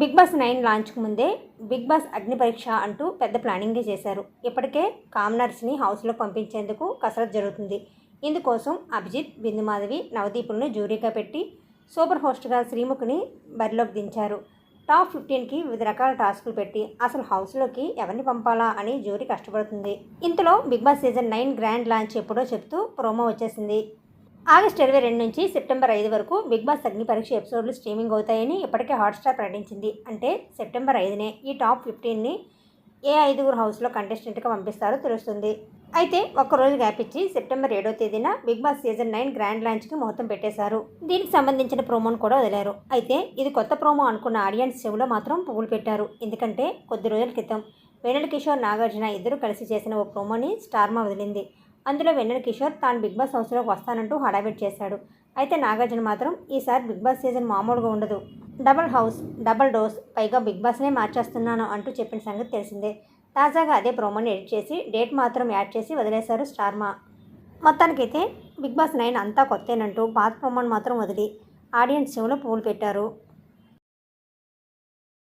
Big boss nine లాంచ్కు ముందే big boss అగ్ని పరీక్ష అంటూ పెద్ద ప్లానింగే చేశారు. ఇప్పటికే కామనర్స్ని హౌస్లో పంపించేందుకు కసరత్ జరుగుతుంది. ఇందుకోసం అభిజిత్ బిందుమాధవి నవదీపులను జ్యూరీగా పెట్టి సూపర్ హోస్ట్గా శ్రీముఖిని బరిలోకి దించారు. టాప్ ఫిఫ్టీన్కి వివిధ రకాల టాస్కులు పెట్టి అసలు హౌస్లోకి ఎవరిని పంపాలా అని జ్యూరీ కష్టపడుతుంది. ఇంతలో Big Boss season nine grand launch ఎప్పుడో చెప్తూ ప్రోమో వచ్చేసింది. ఆగస్టు ఇరవై రెండు నుంచి సెప్టెంబర్ ఐదు వరకు బిగ్ బాస్ అగ్ని పరీక్ష ఎపిసోడ్లు స్ట్రీమింగ్ అవుతాయని ఇప్పటికే హాట్స్టార్ ప్రకటించింది. అంటే సెప్టెంబర్ ఐదునే ఈ టాప్ ఫిఫ్టీన్ని ఏ ఐదుగురు హౌస్లో కంటెస్టెంట్గా పంపిస్తారో తెలుస్తుంది. అయితే ఒక్కరోజు గ్యాప్ ఇచ్చి సెప్టెంబర్ ఏడో తేదీన Big Boss season nine grand లాంచ్కి ముహూర్తం పెట్టేశారు. దీనికి సంబంధించిన ప్రోమోను కూడా వదిలారు. అయితే ఇది కొత్త ప్రోమో అనుకున్న ఆడియన్స్ చెవులో మాత్రం పువ్వులు పెట్టారు. ఎందుకంటే కొద్ది రోజుల క్రితం వెన్నెల కిషోర్ నాగార్జున ఇద్దరు కలిసి చేసిన ఓ ప్రోమోని స్టార్మా వదిలింది. అందులో వెన్నెల కిషోర్ తాను బిగ్ బాస్ హౌస్లోకి వస్తానంటూ హడావిడి చేశాడు. అయితే నాగార్జున మాత్రం ఈసారి బిగ్ బాస్ సీజన్ మామూలుగా ఉండదు. Double house double dose big big బాస్నే మార్చేస్తున్నాను అంటూ చెప్పిన సంగతి తెలిసిందే. తాజాగా అదే ప్రోమోని ఎడిట్ చేసి డేట్ మాత్రం యాడ్ చేసి వదిలేశారు స్టార్మా. మొత్తానికైతే బిగ్ బాస్ నైన్ అంతా కొత్తేనంటూ పాత ప్రోమోని మాత్రం వదిలి ఆడియన్స్ చెవులో పూలు పెట్టారు.